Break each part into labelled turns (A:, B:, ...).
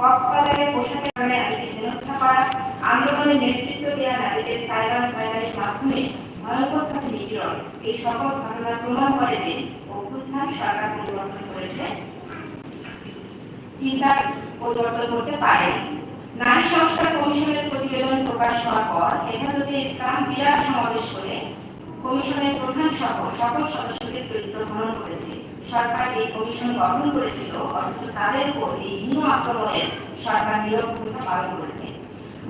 A: কক্সবাজারে পোশাকের কারণে নারীকে হেনস্থা করা, আন্দোলনে নেতৃত্ব দেওয়া নারীদের সাইবার মাধ্যমে ভয়ঙ্করভাবে নিপীড়ন, এই সকল ঘটনা প্রমাণ করে যে অভ্যুত্থান সরকার পরিবর্তন করেছে। চিন্তা পরিবর্তন করতে নারী সংস্কার কমিশনের প্রতিবেদন প্রকাশ হওয়ার পর হেফাজতে ইসলাম বিরাট সমাবেশ করে কমিশনের প্রধান সহ সকল সদস্যদের চরিত্র হনন করেছে। সরকার এই কমিশন গঠন করেছিল, অথচ তাদের উপর এই হীন আক্রমণে সরকার নীরব ভূমিকা পালন করেছে।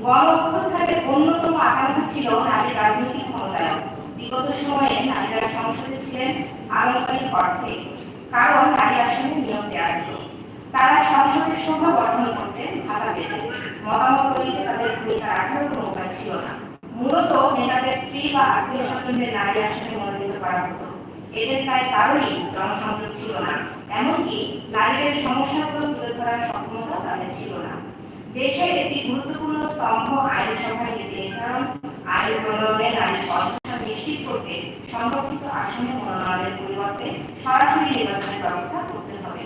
A: গণ অভ্যুত্থানের অন্যতম আকাঙ্ক্ষা ছিল নারীর রাজনৈতিক ক্ষমতায়ন। বিগত সময়ে নারীরা সংসদে ছিলেন আলংকারিক অর্থে কারণ নারী আসনে নিয়োগ দেওয়া হতো। তারা সংসদের শোভা গঠন করতে ভাতা পেতেন। মতামত তৈরিতে তাদের ভূমিকা রাখার কোনো উপায় ছিল না। মূলত নেতাদের স্ত্রী বা আত্মীয় স্বজনদের নারী আসনে মনোনীত করা হতো। এদের প্রায় কারোরই জনসংযোগ ছিল না। এমনকি নারীদের সমস্যাগুলো তুলে ধরার সক্ষমতা তাদের ছিল না। দেশের একটি গুরুত্বপূর্ণ স্তম্ভ আইনসভায় নীতি নির্ধারণ আইন প্রণয়নে নারীর অধ্যক্ষতা নিশ্চিত করতে সংরক্ষিত আসনে মনোনয়নের পরিবর্তে সরাসরি নির্বাচনের ব্যবস্থা করতে হবে।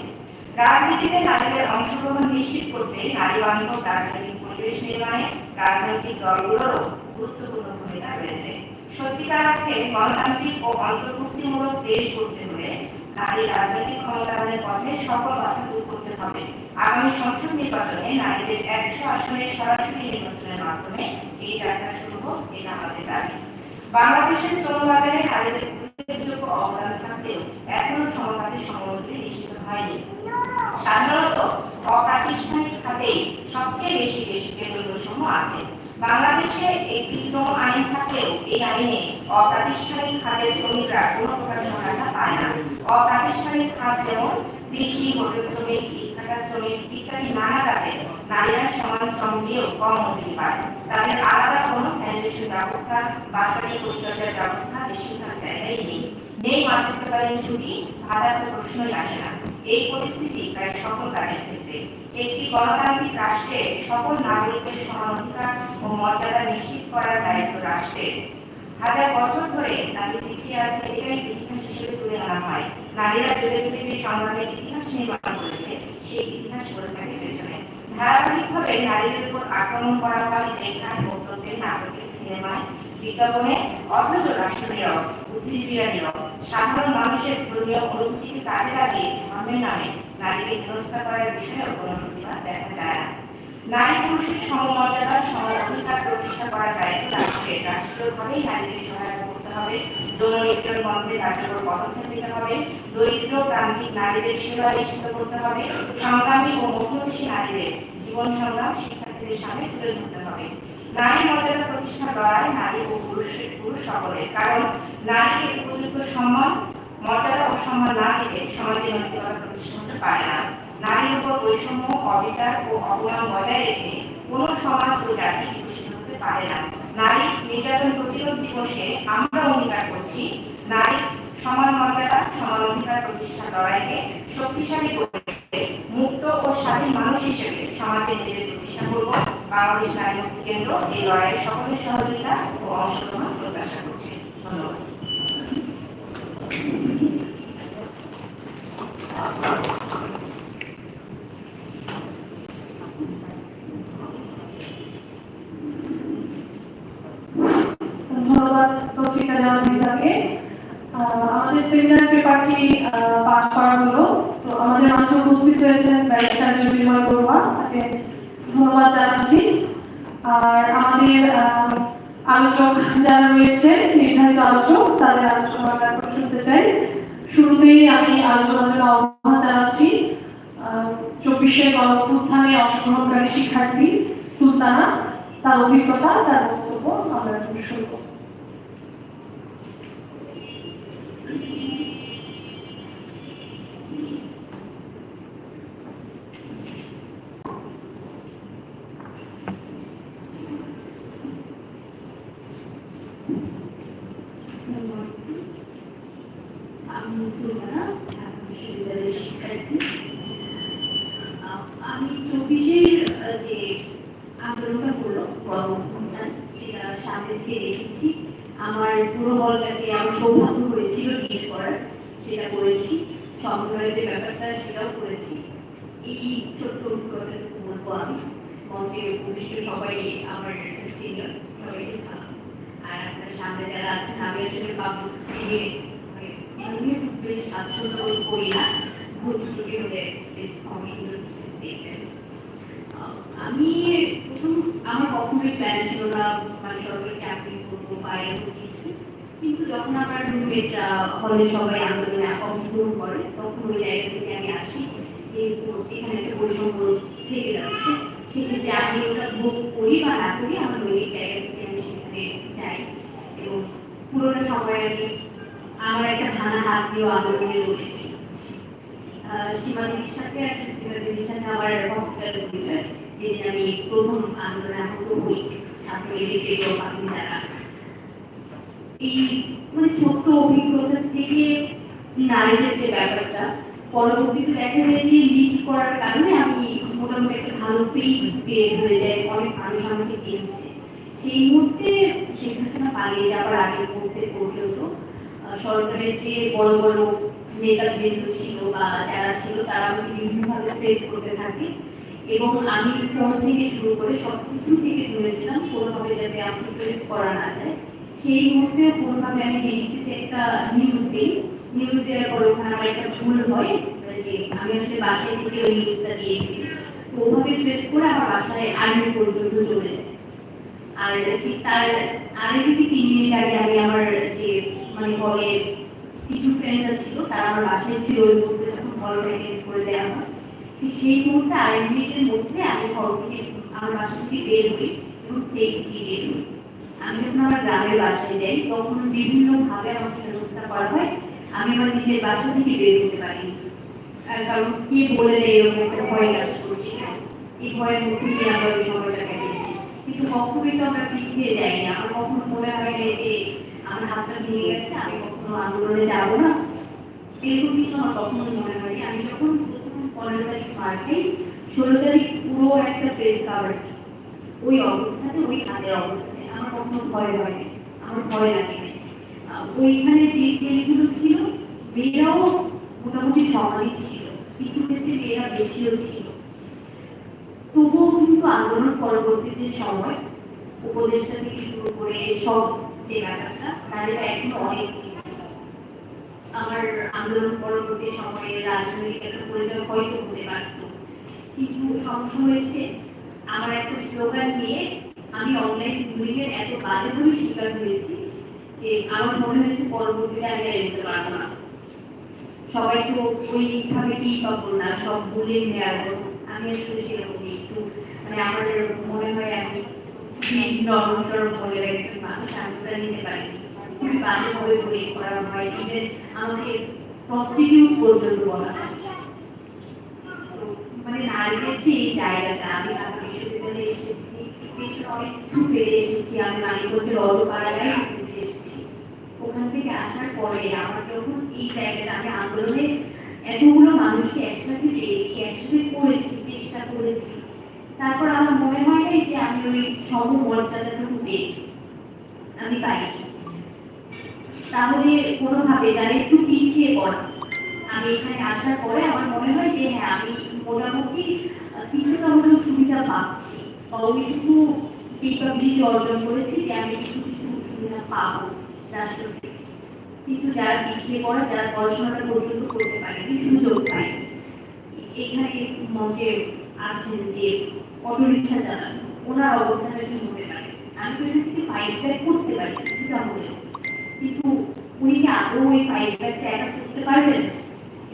A: রাজনীতিতে নারীদের অংশগ্রহণ নিশ্চিত করতে নারী বান্ধব রাজনৈতিক পরিবেশ নির্মাণে রাজনৈতিক দলগুলোরও গুরুত্বপূর্ণ ভূমিকা রয়েছে। সত্যিকার অর্থে গণতান্ত্রিক ও অন্তর্ভুক্তিমূলক দেশ করতে হলে নারী রাজনৈতিক ক্ষমতায়নের পথে সকল বাধা দূর করতে হবে। আগামী সংসদ নির্বাচনে নারীদের একশো আসনে সরাসরি নির্বাচনের মাধ্যমে এই যাত্রা শুরু হোক, এটা আমাদের দাবি। বাংলাদেশের শ্রমবাজারে নারীদের উল্লেখযোগ্য অবদান থাকলেও এখনও সমকাজের সমমন্ত্রী নিশ্চিত হয়নি। সাধারণত অপ্রাতিষ্ঠানিক খাতেই সবচেয়ে বেশি বেশি বেতন বৈষম্য আছে। বাংলাদেশে একটি শ্রম আইন থাকলেও এই আইনে অপ্রাতিষ্ঠানিক খাতের শ্রমিকরা কোনো প্রকার সহায়তা পায় না। অপ্রাতিষ্ঠানিক খাত যেমন কৃষি, হোটেল শ্রমিক, ইটভাটা শ্রমিক ইত্যাদি নানা কাজে নারীরা সমান শ্রম দিয়েও কম মজুরি পায়। তাদের আলাদা কোনো স্যানিটেশন ব্যবস্থা, বাচ্চাদের পরিচর্যার ব্যবস্থা, বেশিরভাগ জায়গায় নেই। নেই মাতৃত্বকালীন ছুটি, ভাতার তো প্রশ্নই আসে না। এই পরিস্থিতি প্রায় সকল কাজের ক্ষেত্রে। একটি গণতান্ত্রিক রাষ্ট্রে সকল নাগরিকের সমান অধিকার ও মর্যাদা নিশ্চিত করার দায়িত্ব রাষ্ট্রের। হাজার বছর ধরে নারী পিছিয়ে আছে এটাই ইতিহাস হিসেবে তুলে আনা হয়। নারীরা যুগে যুগে যে সংগ্রামের ইতিহাস নির্মাণ করেছে, সেই ইতিহাস করে থাকে পেছনে। ধারাবাহিকভাবে নারীদের উপর আক্রমণ করা হয় লেখায় বক্তব্যে নাটকে সিনেমায়। বিজ্ঞাপনে অথচ রাষ্ট্র নীরব বুদ্ধিজীবীরা নীরব সাধারণ মানুষের ধর্মীয় অনুভূতিকে কাজে লাগিয়ে ধর্মের নামে নারীকে হেনস্থা করার বিষয়ে কোনো প্রতিবাদ দেখা যায় না। নারী পুরুষের সমমর্যাদা সম অধিকার প্রতিষ্ঠা করা যায় তো রাষ্ট্রের। রাষ্ট্রীয়ভাবেই নারীদের সহায়তা করতে হবে। যৌন নিপীড়ন বন্ধে কার্যকর পদক্ষেপ নিতে হবে। দরিদ্র প্রান্তিক নারীদের সেবা নিশ্চিত করতে হবে। সংগ্রামী ও মধ্যবর্ষী নারীদের জীবন সংগ্রাম শিক্ষার্থীদের সামনে তুলে ধরতে হবে। নারী মর্যাদা প্রতিষ্ঠার লড়াই নারী ও পুরুষের পুরুষ সকলের। কারণ, নারীকে উপযুক্ত সম্মান, মর্যাদা ও সম্মান না দিলে সমাজে নৈতিকতা প্রতিষ্ঠা হতে পারে না। নারীর উপর বৈষম্য, অবিচার ও অবমান বজায় রেখে কোনো সমাজ ও জাতি বিকশিত হতে পারে না। নারী নির্যাতন প্রতিরোধ দিবসে আমরা অঙ্গীকার করছি, নারী সমান মর্যাদা, সমান অধিকার প্রতিষ্ঠা লড়াইকে শক্তিশালী করে মুক্ত ও স্বাধীন মানুষ হিসেবে সমাজে নিজেদের প্রতিষ্ঠা করব। বাংলাদেশ নারী কেন্দ্র এই লড়াইয়ে সকলের সহযোগিতা ও অংশগ্রহণ প্রত্যাশা করছি। ধন্যবাদ।
B: Thank you. সবাই আমার সিনিয়র সালাম আর আপনার সামনে যারা আছেন আমি আসলে পাবলিক খুব বেশি স্বাচ্ছন্দ্য করি না। ভুল ত্রুটি হলে বেশ দেখবেন। আমি প্রথম আমার কখনোই প্ল্যান ছিল না মানে সরকারি চাকরি করব বা এরকম কিছু। কিন্তু যখন আমার রুমমেটরা হলে সবাই আন্দোলনে অংশগ্রহণ করে, তখন ওই জায়গা থেকে আমি আসি। যেহেতু এখানে একটা বৈষম্য থেকে যাচ্ছে সেক্ষেত্রে আমি ওটা ভোগ করি বা না করি আমার ওই জায়গা আমি সেখানে যাই। এবং পুরোনো সময় আমি আমার একটা ভাঙা হাত দিয়েও আন্দোলনে রয়েছি। আহ, সীমা সাথে আর সুস্মিতা সাথে আমার হসপিটাল পরিচয়। যেদিন আমি প্রথম আন্দোলনে আহত হই ছাত্রলীগের পেটো পাখি দ্বারা এই মানে ছোট্ট অভিজ্ঞতা থেকে নারীদের যে ব্যাপারটা পরবর্তীতে দেখা যায় যে লিড করার কারণে আমি মোটামুটি একটা ভালো ফেস পেয়ে হয়ে যায়, অনেক মানুষ আমাকে চিনছে। সেই মুহূর্তে শেখ হাসিনা পালিয়ে যাওয়ার আগের মুহূর্তে পর্যন্ত সরকারের যে বড় বড় নেতাবৃন্দ ছিল বা যারা ছিল, তারা আমাকে বিভিন্নভাবে ট্রেড করতে থাকে এবং আমি ফোন থেকে শুরু করে সব কিছু থেকে দূরেছিলাম কোনোভাবে যাতে আমাকে ফেস করা না যায়। সেই মুহূর্তে কোনোভাবে আমি বিবিসিতে একটা নিউজ দিই। নিউজ দেওয়ার পর ওখানে আমার একটা ভুল হয়। আমি আসলে বাসায় থেকে ওই দিয়ে তো ওভাবে করে আমার বাসায় আর্মি পর্যন্ত চলে আর ঠিক তার আড়াই থেকে তিন মিনিট আগে আমি আমার যে মানে বলে কিছু ছিল, তারা আমার বাসায় ছিল ওই মুহূর্তে যখন করে দেওয়া হয়। ঠিক সেই মুহূর্তে আড়াই মিনিটের মধ্যে আমি থেকে আমার বাসা থেকে বের হই এবং সেফলি বের হই। আমি যখন আমার গ্রামের বাসায় যাই, তখন বিভিন্নভাবে আমাকে ব্যবস্থা করা হয়। আমি আমার নিজের বাসা থেকে বের হতে পারিনি। কারণ কে বলে দেয় এরকম একটা ভয় কাজ করছিল এই ভয়ের মধ্যে দিয়ে আমরা ওই সময়টা কাটিয়েছি। কিন্তু কখনোই তো আমরা পিছিয়ে যাই না আমার কখনো মনে হয় না যে আমার হাতটা ভেঙে গেছে, আমি কখনো আন্দোলনে যাব না। এরকম কিছু আমার কখনোই মনে হয়নি। আমি যখন প্রথম পনেরো তারিখ খাই ষোলো তারিখ পুরো একটা প্রেস কাভার ওই অবস্থাতে, ওই হাতের অবস্থাতে আমার কখনো ভয় হয়নি আমার ভয় লাগে ওইখানে যে ছেলেগুলো ছিল, মেয়েরাও মোটামুটি সমানই ছিল। কিছু বেশিও ছিল তবুও কিন্তু আন্দোলন সময় উপদেষ্টা থেকে শুরু করে সব যে ব্যাপারটা অনেক আমার আন্দোলন পরবর্তী সময়ে রাজনৈতিক একটা পরিচয় হয়তো হতে পারত। কিন্তু সমস্যা হয়েছে, আমার একটা স্লোগান নিয়ে আমি অনলাইন বুলিংয়ের এত বাজেভাবে শিকার হয়েছি যে আমার মনে হয়েছে পরবর্তীতে আমি আর যেতে পারব না। সবাই ওইভাবে কি পাবো না সব বুলিং নেওয়ার মতো আমি আসলে সেরকম একটু মানে আমার মনে হয় আমি নরমসরম মনের একজন মানুষ, আমি নিতে পারিনি। খুবই বাজেভাবে বুলিং করা হয় ইভেন আমাকে প্রস্টিটিউট পর্যন্ত বলা মানে নারীদের যে এই জায়গাটা, আমি বিশ্ববিদ্যালয়ে এসেছি পেছনে অনেক কিছু ফেলে এসেছি, আমি মানিকগঞ্জের ওখান থেকে আসার পরে আমার যখন এই জায়গাটা আমি আন্দোলনে এতগুলো মানুষকে একসাথে পেয়েছি, একসাথে করেছি, চেষ্টা করেছি, তারপর আমার মনে হয় নাই যে আমি ওই সম মর্যাদাটুকু পেয়েছি। আমি পাইনি। তাহলে কোনোভাবে যারা একটু পিছিয়ে পড়া, আমি এখানে আসার পরে আমার মনে হয় যে হ্যাঁ আমি মোটামুটি কিছুটা হলেও সুবিধা পাচ্ছি। বা ওইটুকু অর্জন করেছি যে আমি কিছু কিছু সুবিধা পাবো রাষ্ট্র থেকে কিন্তু যারা পিছিয়ে পড়া, যারা পড়াশোনাটা পর্যন্ত করতে পারেনি সুযোগ পায়নি এখানে মঞ্চে আছেন যে অটো রিক্সা চালান, ওনার অবস্থাটা কি হতে পারে? আমি তো এখান থেকে ফাইভ ব্যাক করতে পারি, কিছুটা হলেও। কিন্তু উনি কি আদৌ ওই ফাইভ ব্যাকটা একা করতে পারবেন?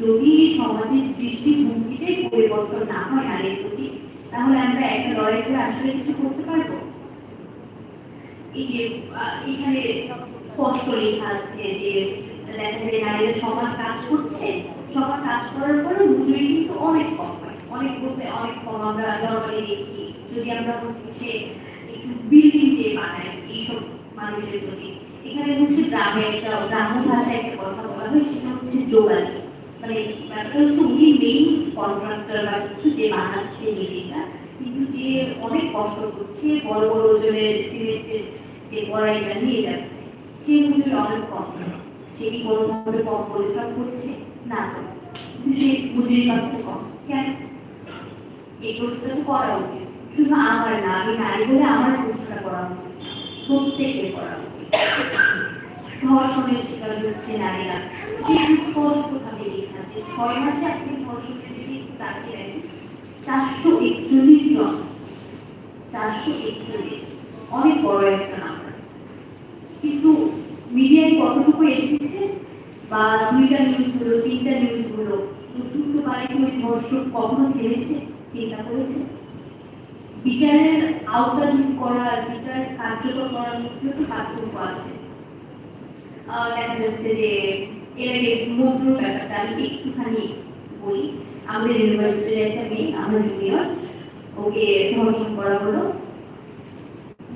B: যদি সমাজের দৃষ্টিভঙ্গিটাই পরিবর্তন না হয় নারীর প্রতি, তাহলে আমরা একটা লড়াই করে আসলে কিছু করতে পারব? এই যে এখানে স্পষ্ট আছে যে দেখা যায় নারীরা সমান কাজ করছে, সমান কাজ করার পরেও মজুরি কিন্তু অনেক কম হয়। অনেক বলতে অনেক কম। আমরা নর্মালি দেখি, যদি আমরা হচ্ছে একটু বিল্ডিং যে বানাই এইসব মানুষের প্রতি, এখানে হচ্ছে গ্রামে একটা গ্রাম্য ভাষায় একটা কথা বলা হয়, সেটা হচ্ছে যোগালি মানে ব্যাপারটা হচ্ছে উনি মেইন কন্ট্রাক্টর বা কিছু যে বানাচ্ছে বিল্ডিংটা কিন্তু যে অনেক কষ্ট করছে, বড় বড় ওজনের সিমেন্টের যে কড়াইটা নিয়ে যাচ্ছে। সে অনেক কম। সে কি কোনোভাবে কম পরিশ্রম করছে? না কিন্তু সে পাচ্ছে কম। কেন? এই প্রশ্নটা তো করা উচিত। শুধু আমার না, আমি নারী বলে আমার প্রশ্নটা করা উচিত। করা উচিত। ধর্ষণের শিকার হচ্ছে নারীরা। সেখানে স্পষ্টভাবে লেখা আছে, ছয় মাসে আপনি ধর্ষণের দিকে একটু তাকিয়ে চারশো একচল্লিশ জন চারশো একচল্লিশ অনেক বড় একটা নাম্বার কিন্তু মিডিয়ায় কতটুকু এসেছে? বা দুইটা নিউজ হলো, তিনটা নিউজ হলো চতুর্থবারে কি ওই ধর্ষক কখনো থেমেছে? চিন্তা করেছে বিচারের আওতাধীন করা, বিচার কার্যকর করার মধ্যে তো পার্থক্য আছে। দেখা যাচ্ছে যে এর আগে মজনুর ব্যাপারটা আমি একটুখানি বলি। আমাদের ইউনিভার্সিটির একটা মেয়ে, আমার জুনিয়র ওকে ধর্ষণ করা হলো।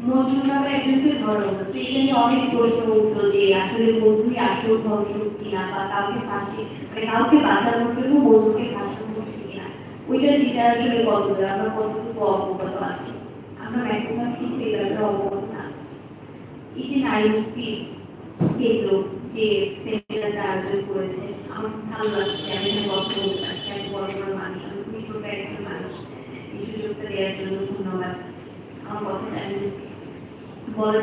B: নামে একজনকে ধরা। তো এটা নিয়ে অনেক প্রশ্ন উঠল যে আসলে মজনুই আসল ধর্ষক কিনা বা কাউকে ফাঁসি মানে কাউকে বাঁচানোর জন্য মজনুকে ফাঁসানো হচ্ছে কিনা ওইটার বিচার আসলে কত দূর আমরা কতটুকু অবগত আছি? আমরা ম্যাক্সিমাম কিন্তু এই ব্যাপারে অবগত না। এই যে নারী মুক্তি কেন্দ্র যে সেমিনারটা আয়োজন করেছে, আমার ভালো লাগছে আমি কথা বলতে পারছি এত বড় বড় মানুষ, আমি খুবই ছোট একজন মানুষ, এই সুযোগটা দেওয়ার জন্য ধন্যবাদ। মানে বলা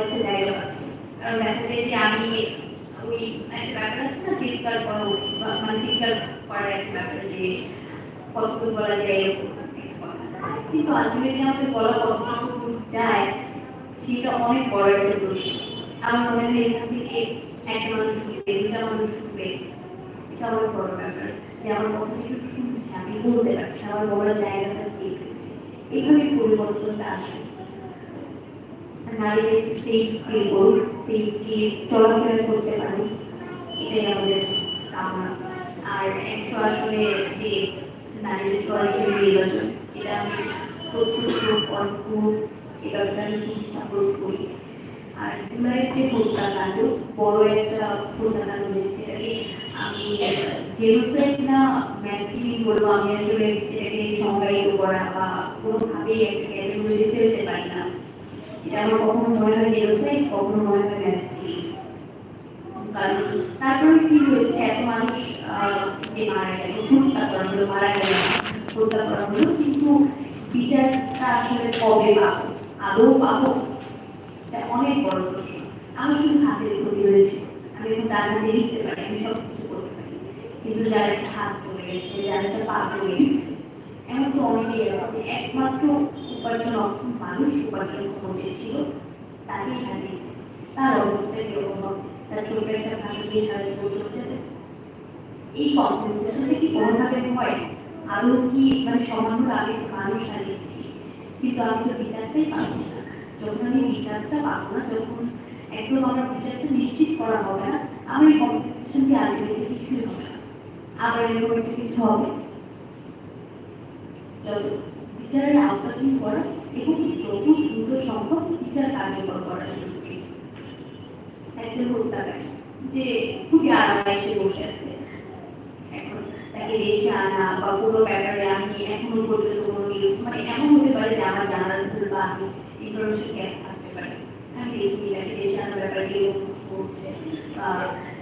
B: যায় সেটা অনেক বড় একটা প্রশ্ন। আমার মনে হয় এখান থেকে মানুষ শুনবে দুটা মানুষ শুনবে, এটা অনেক বড় ব্যাপার। যে আমার কথা একটু শুনছে, আমি বলতে পারছি, আমার বলার জায়গাটা এইভাবেই পরিবর্তনটা আসে একটু সেফ ফিল সেফটি চলাফেরা করতে পারে, এটাই আমাদের কামনা। আর একশো আসলে যে নারীদের সরাসরি নির্বাচন, এটা আমি প্রত্যক্ষ অর্থ এই ব্যাপারটা আমি খুব সাপোর্ট করি। আর জুলাইয়ের যে হত্যাকাণ্ড বড় একটা হত্যাকাণ্ড হয়েছে। এটাকে আমি জেনোসাইড না ম্যাসকিলিং বলব আমি আসলে এটাকে সংজ্ঞায়িত করা বা কোনোভাবেই একটা ক্যাটাগরিতে ফেলতে পারি না। আমার কখনো মনে হয় জেনোসাইড কখনো মনে হয় কারণ তারপরে কি হয়েছে, এত মানুষ যে মারা গেল মারা গেল হত্যা করা হলো, কিন্তু বিচারটা আসলে কবে পাবো? আদৌ পাবো? এটা অনেক বড় প্রশ্ন। আমার শুধু হাতের ক্ষতি হয়েছে আমি এখন ডান হাতে লিখতে পারি, আমি সব কিছু করতে পারি। কিন্তু যার একটা হাত চলে গেছে, যার একটা পা চলে গেছে, এমন তো অনেকেই আছে একমাত্র অক্ষম মানুষ উপার্জন খোঁজে ছিল, তাকেই হারিয়েছে তার তার ছোট একটা চলে এই কি কোনোভাবে হয়? কি মানে মানুষ হারিয়েছি? কিন্তু আমি তো বিচারটাই পাচ্ছি না। যখন আমি বিচারটা পাবো না, যখন একদম আমার বিচারটা নিশ্চিত করা হবে না, আমার এই আলটিমেটলি কিছুই হবে না। আবার এরকম একটা কিছু হবে? যত বিচারের আওতাধীন করা এবং যত দ্রুত সম্ভব বিচার কার্যকর করা। জরুরি একজন হত্যাকারী, যে খুবই বসে আছে। এখন তাকে দেশে আনা বা কোনো ব্যাপারে আমি এখনও পর্যন্ত কোনো নিউজ মানে এমন হতে পারে যে আমার ভুল বা আমি ইনফরমেশন গ্যাপ থাকতে পারে। আমি দেখি তাকে দেশে আনার ব্যাপারে হচ্ছে বা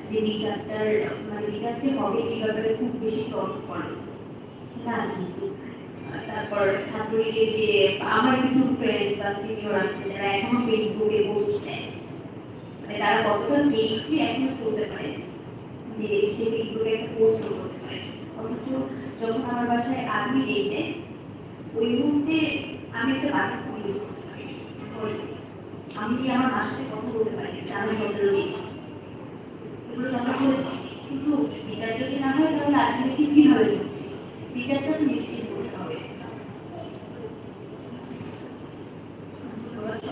B: যে বিচারটার মানে বিচার যে হবে এই ব্যাপারে খুব বেশি করে। না, কিন্তু তারপর যে আমার কিছু ফ্রেন্ড বা সিনিয়র আছে, যারা এখনও ফেসবুকে পোস্ট দেয়। মানে তারা কতটা সেফলি এখনও পারে যে সে ফেসবুকে একটা পোস্ট করতে পারে। অথচ যখন আমার বাসায় আর্মি ওই মুহূর্তে আমি একটা ফোন ইউজ আমি আমার মার সাথে কথা বলতে পারি আমরা করেছি কিন্তু বিচার যদি না হয় তাহলে আলটিমেটলি কীভাবে বিচারটা তো নিশ্চিত করতে হবে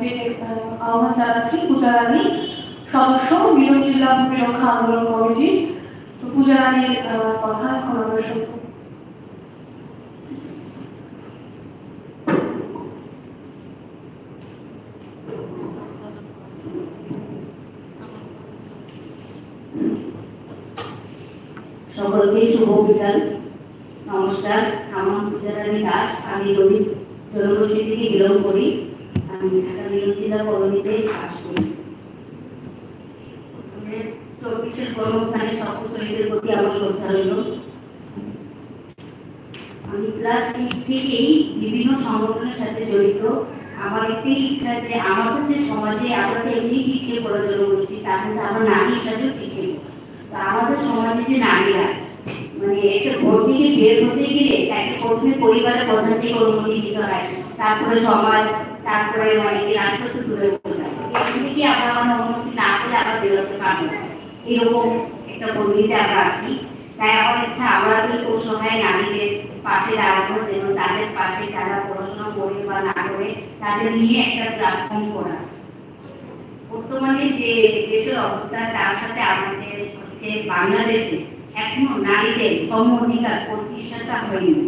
C: যে আহ্বান জানাচ্ছি। পূজা রানী সদস্য মিরন জেলা ভূমি রক্ষা আন্দোলন কমিটি। তো পূজা রানীর কথা এখন আমরা শুনব।
D: সকলকে শুভ বিকাল। নমস্কার, আমার পূজা রানী দাস। আমি রবি জনগোষ্ঠী থেকে বিলং করি। আমার আমি ক্লাস এইট থেকেই বিভিন্ন সংগঠনের সাথে জড়িত আমার একটাই ইচ্ছা যে আমাদের যে সমাজে আমরা তো এমনি পিছিয়ে পড়া জনগোষ্ঠী তার মধ্যে আমরা নারী হিসাবেও পিছিয়ে। তো আমাদের সমাজে যে নারীরা মানে একটা ঘর থেকে বের হতে গেলে তাকে প্রথমে পরিবারের প্রধান থেকে অনুমতি দিতে হয় তারপরে সমাজ তারপরে মানে রাষ্ট্র তো দূরে থেকে আমরা মানে অনুমতি না পেলে আমরা বেরোতে পারব এরকম একটা পদ্ধতিতে আমরা আছি। তাই আমার ইচ্ছা আমরা এই অসহায় নারীদের পাশে দাঁড়াবো যেন তাদের পাশে তারা পড়াশোনা করে বা না করে তাদের নিয়ে একটা প্ল্যাটফর্ম করা। বর্তমানে যে দেশের অবস্থা, তার সাথে আমাদের হচ্ছে বাংলাদেশে এখনও নারীদের সম অধিকার প্রতিষ্ঠাতা হয়নি।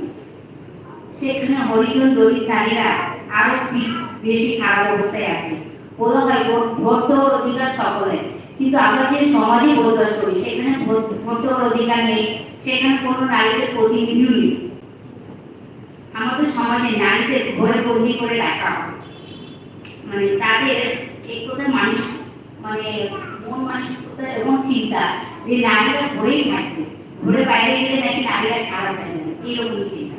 D: সেখানে হরিজন দলিত নারীরা আরও পিছ বেশি খারাপ অবস্থায় আছে। বলা হয় ভোট অধিকার সকলের। কিন্তু আমরা যে সমাজে বসবাস করি, সেখানে ভোট অধিকার নেই, সেখানে কোনো নারীদের প্রতিনিধিও নেই। আমাদের সমাজে নারীদের ঘরে বন্দি করে রাখা মানে তাদের এই কথা মানুষ মানে মন মানসিকতা এবং চিন্তা, যে নারীরা ঘরেই থাকবে ঘরে বাইরে গেলে নাকি নারীরা খারাপ হয়ে যাবে এইরকম চিন্তা।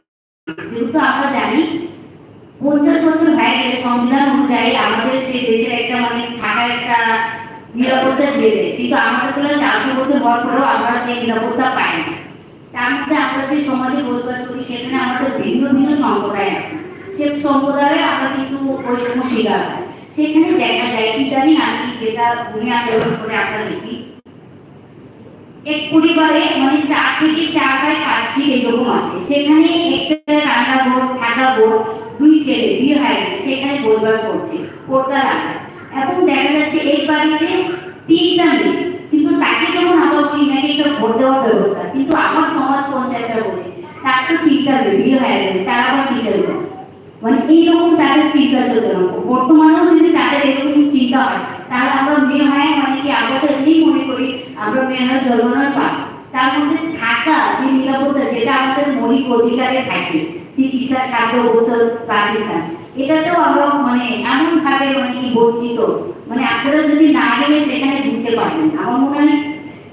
D: যেহেতু আমরা জানি পঞ্চাশ বছর হয়ে গেলে সংবিধান অনুযায়ী আমাদের সেই দেশের একটা মানে থাকার একটা নিরাপত্তা দিয়ে দেয়। কিন্তু আমাদের বেলা চারশো বছর হওয়ার পরেও আমরা সেই নিরাপত্তা পাই না। তার মধ্যে আমরা যে সমাজে বসবাস করি, সেখানে আমাদের ভিন্ন ভিন্ন সম্প্রদায় আছে। সে সম্প্রদায়ে আমরা কিন্তু বৈষম্য শিকার সেখানে দেখা যায় ইদানিং আমি যেটা দুনিয়া করে আমরা দেখি এক পরিবারে মানে চার থেকে চার ভাই পাঁচটি এরকম আছে। সেখানে একটা রান্না বোর্ড থাকা বোর্ড দুই ছেলে, বিয়ে হয়ে গেছে। সেখানে বসবাস করছে পর্দা রাখা এবং দেখা যাচ্ছে এই বাড়িতে তিনটা মেয়ে। কিন্তু তাকে যখন আমরা বলি নাকি একটা ভোট দেওয়ার ব্যবস্থা, কিন্তু আমার সমাজ পঞ্চায়েতটা বলে, তার তো তিনটা মেয়ে, বিয়ে হয়ে গেছে, তার আবার কিসের? মানে এইরকম তাদের চিন্তা চলতে বর্তমানেও যদি তাদের এরকম চিন্তা হয়, তাহলে আমরা মেয়ে হয় মানে কি আমরা তো এমনি মনে করি, আমরা মেয়ে হয় জন্ম নয় পাপ। তার মধ্যে থাকা যে নিরাপত্তা, যেটা আমাদের মৌলিক অধিকারে থাকে চিকিৎসা খাদ্য বাসস্থান এটাতেও আমরা মানে এমন ভাবে মানে কি বঞ্চিত? মানে আপনারা যদি না গেলে সেখানে বুঝতে পারবেন আমার মনে হয়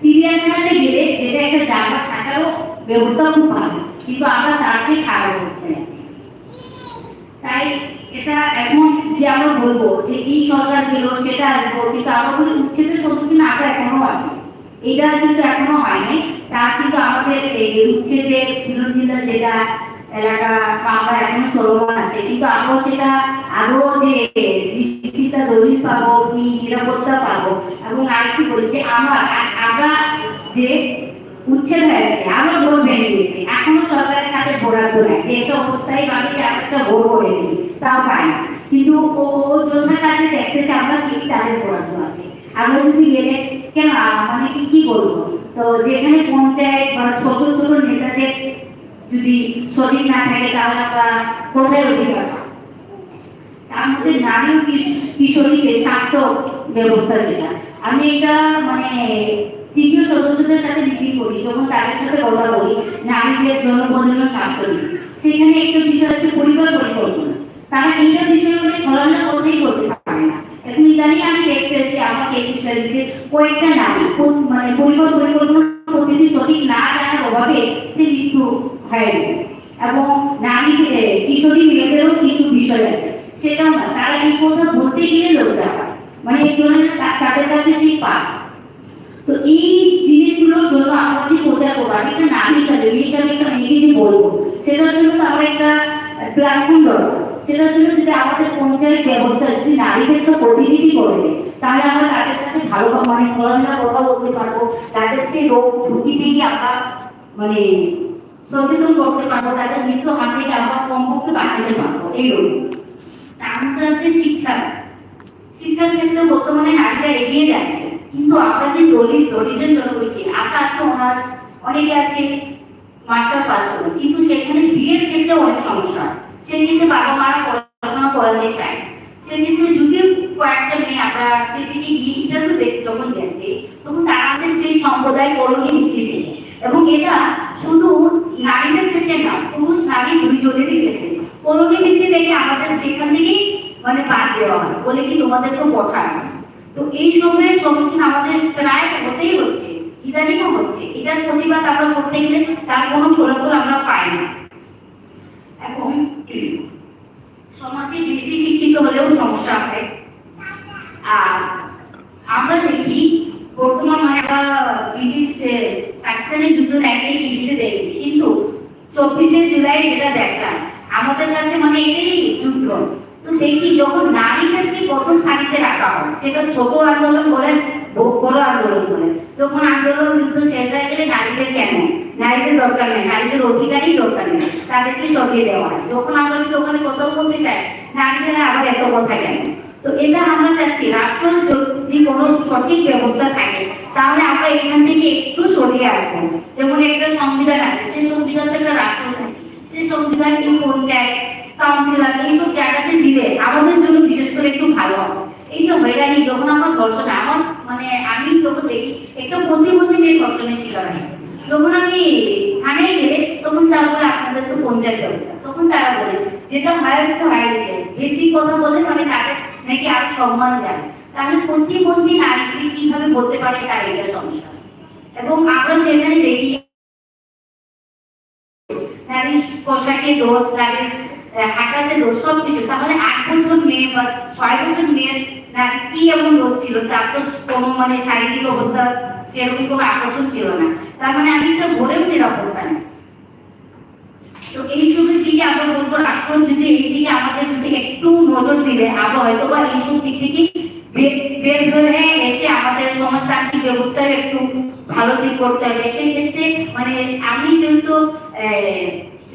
D: চিড়িয়াখানাতে গেলে যেটা একটা জায়গা থাকারও ব্যবস্থা খুব ভালো। কিন্তু আমরা তার চেয়ে খারাপ অবস্থায় আছি। তাই এটা এখন যে আমরা বলব যে এই সরকার দিল, সেটা আসব কিন্তু আমরা বলি, উচ্ছেদের সম্মুখীন আমরা এখনও আছি। এটা কিন্তু এখনও হয়নি। তার কিন্তু আমাদের এই উচ্ছেদের বিরোধীরা যেটা এলাকা মামলা এখনও চলমান আছে, কিন্তু আমরা সেটা আরও যে নিশ্চিতা দলিল পাবো, কি নিরাপত্তা পাবো, এবং আরেকটু বলি যে আমার, আমরা যে উচ্ছেদ হয়েছে আমার ভোট ভেঙে গেছে। এখনও সরকারের কাছে বরাদ্দ নেই। যে এটা অবস্থায় মানুষকে একটা ভোট করে দিই তাও পায় কিন্তু ও যোদ্ধার কাছে দেখতেছে আমরা ঠিকই তাদের বরাদ্দ আছে? আমরা যদি গেলে, কেন মানে কি কি বলব? তো যেখানে পঞ্চায়েত বা ছোট ছোট নেতাদের যদি সঠিক না থাকে, তাহলে আমরা কোথায় অধিকার? তার মধ্যে নারী কিশোরীকে স্বাস্থ্য ব্যবস্থা যেটা। আমি এটা মানে সিপিও সদস্যদের সাথে মিটিং করি, যখন তাদের সাথে কথা বলি, নারীদের জন্য প্রজন্ম স্বাস্থ্য নিয়ে। সেখানে একটা বিষয় আছে পরিবার পরিকল্পনা। তারা এইটা বিষয় মানে খোলামেলা কথাই বলতে পারে না। এখন ইদানিং আমি দেখতেছি আমার কেস স্টাডিতে কয়েকটা নারী মানে পরিবার পরিকল্পনা পদ্ধতি সঠিক না জানার অভাবে সে মৃত্যু হয়ে এবং নারী কিশোরী মেয়েদেরও কিছু বিষয় আছে। সেটাও না, তারা এই কথা বলতে গিয়ে লজ্জা পায়। মানে এই ধরনের তাদের কাছে সেই পায় তো এই জিনিসগুলোর জন্য আমরা যে প্রচার করব, আমি একটা নারী হিসাবে হিসাবে একটা মেয়েকে যে বলব, সেটার জন্য তো আমরা একটা প্ল্যাটফর্ম দরকার। সেটার জন্য যদি আমাদের পঞ্চায়েত ব্যবস্থা, যদি নারীদের একটা প্রতিনিধি করে তাহলে আমরা তাদের সাথে ভালো মানে খোলামেলা কথা বলতে পারব, তাদের সেই রোগ ঝুঁকি থেকে আমরা মানে সচেতন করতে পারব, তাদের মৃত্যু হাত থেকে আমরা কমপক্ষে বাঁচাতে পারব, এই রোগ তার মধ্যে আছে শিক্ষা। শিক্ষার ক্ষেত্রে বর্তমানে নারীরা এগিয়ে যাচ্ছে। কিন্তু আমরা যে দলিত দলিত জনগোষ্ঠী আমরা আছে অনার্স, অনেকে আছে মাস্টার পাস করে, কিন্তু সেখানে বিয়ের ক্ষেত্রে অনেক সমস্যা সেক্ষেত্রে বাবা মারা পড়াশোনা করাতে চায় সেক্ষেত্রে যদিও কয়েকটা মেয়ে, আমরা সেদিকে ইন্টারভিউ যখন দেখতে তখন তারা আমাদের সেই সম্প্রদায় করণীয় করণী ভিত্তিতে এবং এটা শুধু নারীদের ক্ষেত্রে না, পুরুষ নারী দুইজনেরই ক্ষেত্রে। করণী ভিত্তি দেখে আমাদের সেখান থেকেই মানে বাদ দেওয়া হয়। বলে কি, তোমাদের তো পঠা আছে। তো এই সময়ের সম্মুখীন আমাদের প্রায় হতেই হচ্ছে, ইদানিংও হচ্ছে। এটার প্রতিবাদ আমরা করতে গেলে তার কোনো ফলাফল আমরা পাই না। এবং সমাজে বেশি শিক্ষিত হলেও সমস্যা হয়। আর আমরা দেখি, বর্তমান মানে আমরা ব্রিটিশ পাকিস্তানের যুদ্ধ একটাই টিভিতে দেখি। কিন্তু চব্বিশে জুলাই যেটা দেখলাম, আমাদের কাছে মানে এটাই যুদ্ধ। তো দেখি যখন নারীদেরকে প্রথম সারিতে রাখা হয়, সেটা ছোট আন্দোলন বলেন বড় আন্দোলন বলেন তখন আন্দোলন যুদ্ধ শেষ হয়ে গেলে নারীদের কেন? নারীদের দরকার নেই, নারীদের অধিকারই দরকার নেই, তাদেরকে সরিয়ে দেওয়া হয়। যখন আমরা যদি ওখানে কোথাও বলতে চাই নারীদের আবার এত কথা কেন? তো এটা আমরা চাচ্ছি রাষ্ট্র যদি কোনো সঠিক ব্যবস্থা থাকে, তাহলে আমরা এখান থেকে একটু সরিয়ে আসব। যেমন একটা সংবিধান আছে সেই সংবিধান থেকে রাষ্ট্র থাকে। সেই সংবিধান এই পঞ্চায়েত কাউন্সিলর এইসব জায়গাতে দিলে আমাদের জন্য বিশেষ করে একটু ভালো হবে। এই যে হয়রানি যখন আমরা ধর্ষণ, আমার মানে আমি যখন দেখি, একটা প্রতিবন্ধী মেয়ে ধর্ষণের শিকার হয়েছে। যখন আমি থানায় গেলে, তখন তারা বলে আপনাদের তো পঞ্চায়েত তখন তারা বলে, যেটা হয়ে গেছে হয়ে গেছে। বেশি কথা বলে মানে তাদের নাকি আরও সম্মান যায় তাহলে প্রতিবন্ধী নারী কীভাবে বলতে পারে তার এটা সমস্যা। এবং আমরা যেখানে দেখি, নারীর পোশাকে দোষ নারীর হাঁটাতে দোষ সব কিছু। তাহলে আট বছর মেয়ে বা ছয় বছর মেয়ের নারী কি এমন দোষ ছিল? তার তো কোনো মানে শারীরিক অবস্থা সেরকম কোনো আকর্ষণ ছিল না। তার মানে আমি তো ভরেও নিরাপত্তা নেই। তো এই সবের দিকে আমরা বলব রাষ্ট্র যদি এই দিকে আমাদের যদি একটু নজর দিলে, আমরা হয়তো বা এইসব দিক থেকে বের হয়ে এসে আমাদের সমাজতান্ত্রিক ব্যবস্থায় একটু ভালো দিক করতে হবে। সেই ক্ষেত্রে মানে আমি যেহেতু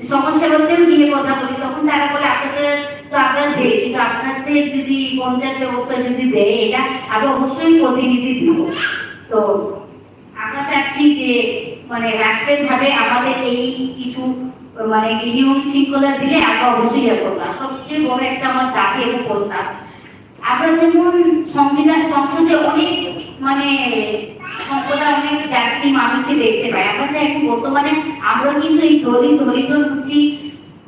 D: সমাজসেবকদের নিয়ে কথা বলি, তখন তারা বলে আপনাদের তো আপনারা দেয়, কিন্তু আপনাদের যদি পঞ্চায়েত ব্যবস্থা যদি দেয়, এটা আমরা অবশ্যই প্রতিনিধি দিব। তো আমরা চাচ্ছি যে মানে রাষ্ট্রের ভাবে আমাদের এই কিছু মানে নিয়ম শৃঙ্খলা দিলে আমরা অবশ্যই ইয়ে করব। সবচেয়ে বড় একটা আমার দাবি এবং প্রস্তাব, আমরা যেমন সংবিধান, সংসদে অনেক মানে সম্প্রদায় অনেক জাতি মানুষকে দেখতে পাই আমরা যে এখন বর্তমানে আমরা কিন্তু এই দলিত দলিত হচ্ছি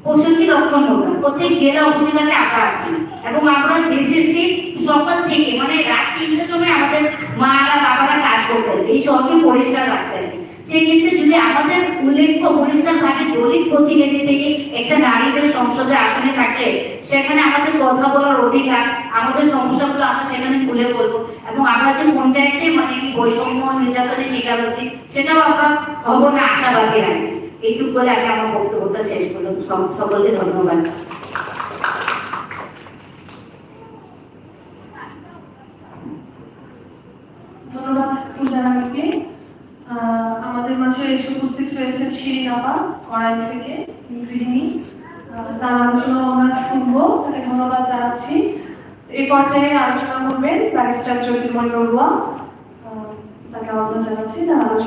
D: পঁয়ষট্টি লক্ষ মতন প্রত্যেক জেলা উপজেলাতে আঁকা আছে? এবং আমরা দেশের সেই সকাল থেকে মানে রাত তিনটার সময় আমাদের মারা বাবারা কাজ করতেছে, এই শহরকে পরিষ্কার রাখতেছে। সেক্ষেত্রে যদি আমাদের উল্লেখ্য পরিষ্কার থাকে, দলিত প্রতিনিধি থেকে একটা নারীদের সংসদে আসনে থাকে, সেখানে আমাদের কথা বলার অধিকার, আমাদের সমস্যাগুলো আমরা সেখানে তুলে বলব এবং আমরা যে পঞ্চায়েতে মানে বৈষম্য নির্যাতনের শিকার হচ্ছি, সেটাও আমরা না আশাবাদী রাখি এইটুকু বলে আমি আমার বক্তব্যটা শেষ করলাম। সকলকে ধন্যবাদ।
C: আমাদের মাঝে এসে উপস্থিত হয়েছেন শিরিন আপা, কড়াই থেকে গৃহিণী। তার আলোচনা আমরা শুনব। তাকে ধন্যবাদ জানাচ্ছি। এই পর্যায়ে আলোচনা করবেন ব্যারিস্টার জ্যোতির্ময় বড়ুয়া। তাকে আহ্বান জানাচ্ছি। তার আলোচনা